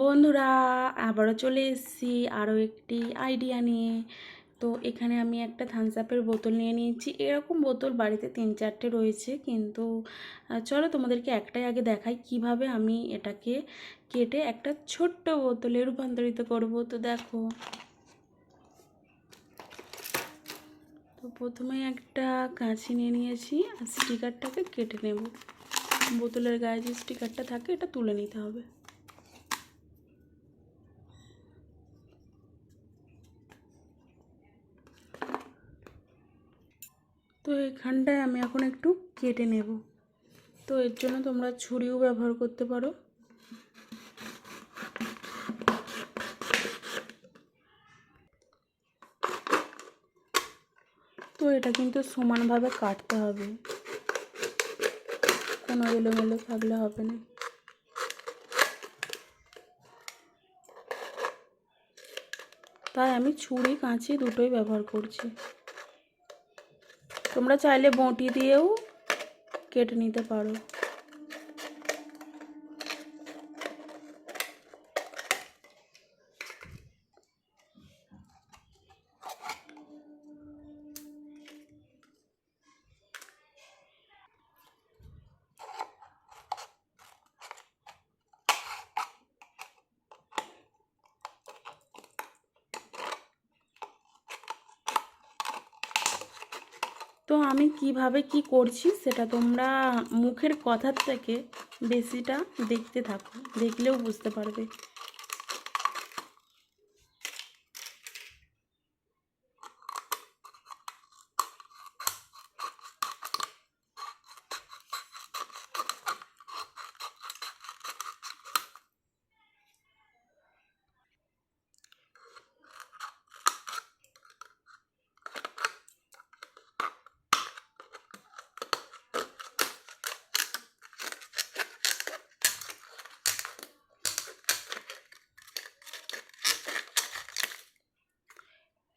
বন্ধুরা, আবারও চলে এসেছি আরও একটি আইডিয়া নিয়ে। তো এখানে আমি একটা থামস আপের বোতল নিয়ে নিয়েছি। এরকম বোতল বাড়িতে তিন চারটে রয়েছে, কিন্তু চলো তোমাদেরকে একটাই আগে দেখাই কীভাবে আমি এটাকে কেটে একটা ছোট্ট বোতলে রূপান্তরিত করব। তো দেখো। তো প্রথমে একটা কাঁচি নিয়ে নিয়েছি আর স্টিকারটাকে কেটে নেব। বোতলের গায়ে যে স্টিকারটা থাকে, এটা তুলে নিতে হবে। তো এখানটায় আমি এখন একটু কেটে নেব। তো এর জন্য তোমরা ছুরিও ব্যবহার করতে পারো। তো এটা কিন্তু সমানভাবে কাটতে হবে। কোনো এলোমেলো থাকলে হবে না। তাই আমি ছুরি, কাঁচি দুটোই ব্যবহার করছি। তোমরা চাইলে বঁটি দিয়েও কেটে নিতে পারো। তো আমি কীভাবে কি করছি সেটা তোমরা মুখের কথার থেকে বেশিটা দেখতে থাকো, দেখলেও বুঝতে পারবে।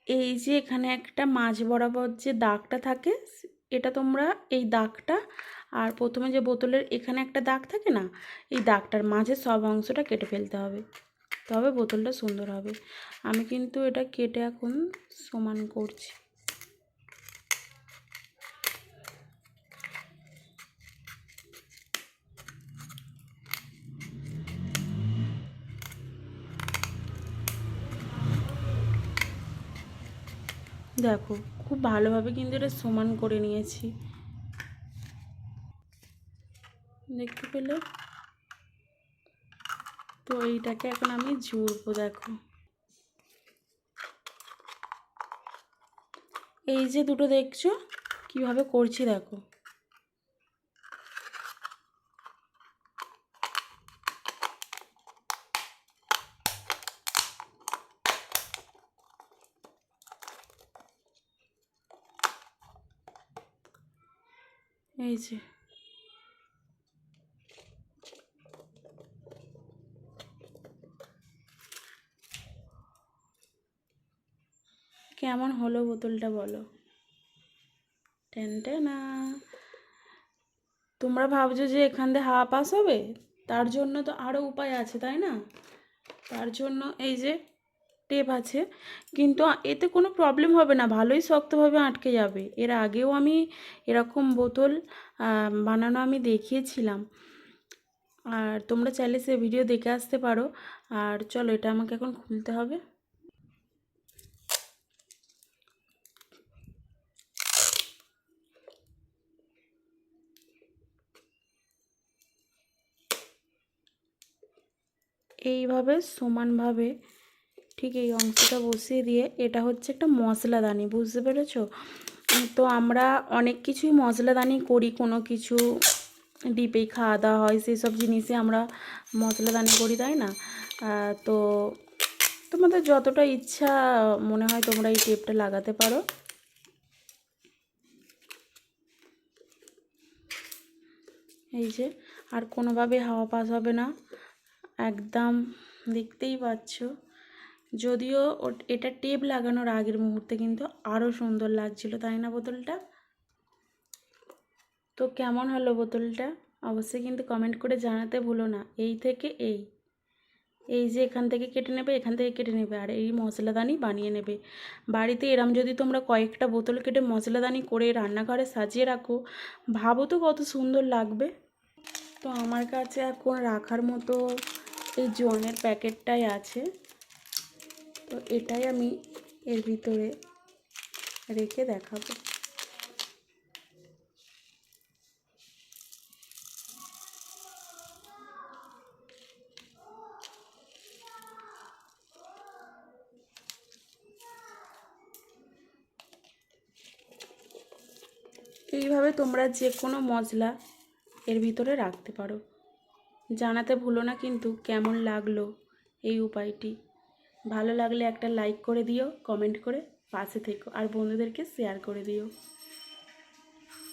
এই যে এখানে একটা মাঝ বরাবর যে দাগটা থাকে, এটা তোমরা এই দাগটা আর প্রথমে যে বোতলের এখানে একটা দাগ থাকে না, এই দাগটার মাঝে সব অংশটা কেটে ফেলতে হবে। তবে বোতলটা সুন্দর হবে। আমি কিন্তু এটা কেটে এখন সমান করছি। দেখো, খুব ভালোভাবে কিন্তু এটা সমান করে নিয়েছি। দেখতে পেলে? তো এইটাকে এখন আমি জুড়বো, দেখো। এই যে দুটো দেখছ? কীভাবে করছি, দেখো। এই যে। কেমন হলো বোতলটা বলো। না তোমরা ভাবছ যে এখান দিয়ে হাওয়া পাস হবে? তার জন্য তো আরও উপায় আছে, তাই না? তার জন্য এই যে টেপ আছে। কিন্তু এতে কোনো প্রবলেম হবে না, ভালোই শক্তভাবে আটকে যাবে। এর আগেও আমি এরকম বোতল বানানো আমি দেখিয়েছিলাম। আর তোমরা চাইলে সে ভিডিও দেখে আসতে পারো। আর চলো, এটা আমাকে এখন খুলতে হবে। এইভাবে সমানভাবে ঠিক এই অংশটা বসিয়ে দিয়ে এটা হচ্ছে একটা মশলাদানি, বুঝতে পেরেছ? তো আমরা অনেক কিছুই মশলাদানি করি, কোনো কিছু ডিপেই খাওয়া দাওয়া হয় সেই সব জিনিসে আমরা মশলাদানি করি, তাই না? তো তোমাদের যতটা ইচ্ছা মনে হয় তোমরা এই টেপটা লাগাতে পারো। এই যে, আর কোনোভাবে হাওয়া পাস হবে না, একদম দেখতেই পাচ্ছ। যদিও এটা টেপ লাগানোর আগের মুহূর্তে কিন্তু আরও সুন্দর লাগছিল, তাই না বোতলটা? তো কেমন হলো বোতলটা? অবশ্যই কিন্তু কমেন্ট করে জানাতে ভুলো না, এই থেকে এই। এই যে এখান থেকে কেটে নেবে, এখান থেকে কেটে নেবে, আর এই মশলাদানি বানিয়ে নেবে। বাড়িতে এরম যদি তোমরা কয়েকটা বোতল কেটে মশলাদানি করে রান্নাঘরে সাজিয়ে রাখো, ভাবো তো কত সুন্দর লাগবে। তো আমার কাছে এখন রাখার মতো এই জনের প্যাকেটটাই আছে। তো এটাই আমি এর ভিতরে রেখে দেখাবো। এইভাবে তোমরা যে কোনো মশলা এর ভিতরে রাখতে পারো। জানাতে ভুলো না কিন্তু কেমন লাগল এই উপায়টি। ভালো লাগলে একটা লাইক করে দিও কমেন্ট করে পাশে থেকো। আর বন্ধুদেরকে শেয়ার করে দিও।